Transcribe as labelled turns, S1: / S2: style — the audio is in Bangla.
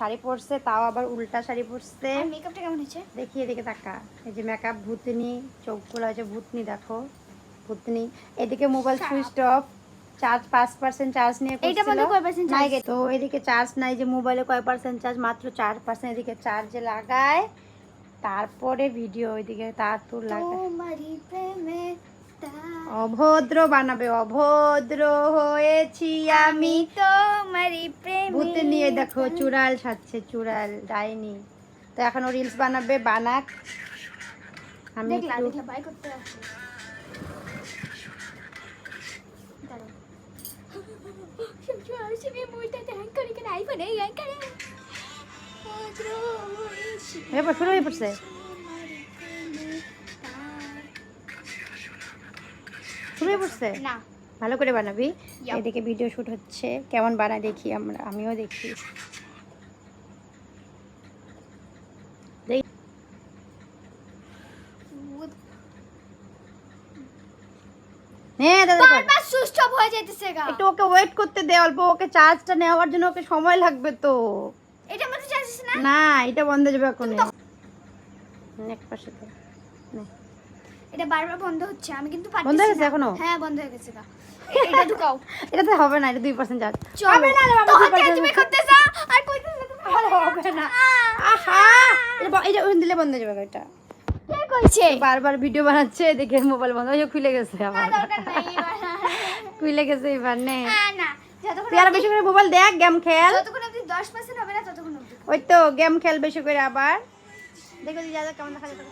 S1: শাড়ি পরছে তাও আবার উল্টা শাড়ি পরছে।
S2: মেকআপটা কেমন হয়েছে?
S1: দেখি এদিকে তাকা। এই যে মেকআপ ভুতনি চোখগুলো আছে ভুতনি দেখো। ভুতনি। এদিকে মোবাইল সুইচ অফ চার্জ পাঁচ পার্সেন্ট চার্জ নিয়ে
S2: এইটা বলে কয় পার্সেন্ট
S1: চার্জ তো। এদিকে চার্জ নাই যে মোবাইলে কয় পার্সেন্ট চার্জ মাত্র চার পার্সেন্ট এদিকে চার্জে লাগায়। তারপরে ভিডিও ওইদিকে তার তুর। অভদ্র বানাবে অভদ্র হয়েছি আমি।
S2: তোমারই প্রেমে
S1: ভূত নিয়ে দেখো চুড়াল সাজছে চুড়াল ডাইনি। তো এখন ও রিলস বানাবে বানাক। আমি
S2: করতে
S1: এবার শুরু হয়ে পড়ছে। শুরু হয়ে পড়ছে
S2: না
S1: ভালো করে বানাবি. এদিকে ভিডিও শুট হচ্ছে। কেমন বানায় দেখি আমরা আমিও দেখি।
S2: হয়ে
S1: একটু ওকে ওয়েট করতে দে অল্প ওকে চার্জটা নেওয়ার জন্য ওকে সময় লাগবে তো।
S2: এটা চাইছিস না?
S1: না এটা বন্ধ হয়ে যাবে এখন। এক পাশে দে।
S2: এটা বারবার বন্ধ হচ্ছে আমি কিন্তু
S1: বন্ধ হয়ে গেছে এখনও?
S2: হ্যাঁ বন্ধ হয়ে গেছে গা। এটা ঢুকাও।
S1: এটাতে হবে না এটা দুই পার্সেন্ট চার্জ হবে না রে বাবা, 2%
S2: আর তুমি
S1: আরে হবে না। আহা। এটা এটা দিলে বন্ধ হয়ে যাবে এটা।
S2: কে কইছে?
S1: বারবার ভিডিও বানাচ্ছে দেখে মোবাইল বন্ধ। হয়ে খুলে গেছে
S2: এবার।
S1: খুলে গেছে এবার নে।
S2: না না যতক্ষণ
S1: বেশি করে মোবাইল দেখ গেম খেল।
S2: 10% হবে না ততক্ষণ
S1: ওই তো গেম খেল বেশি করে আবার। দেখো দিদি দাদা কেমন দেখা যাচ্ছে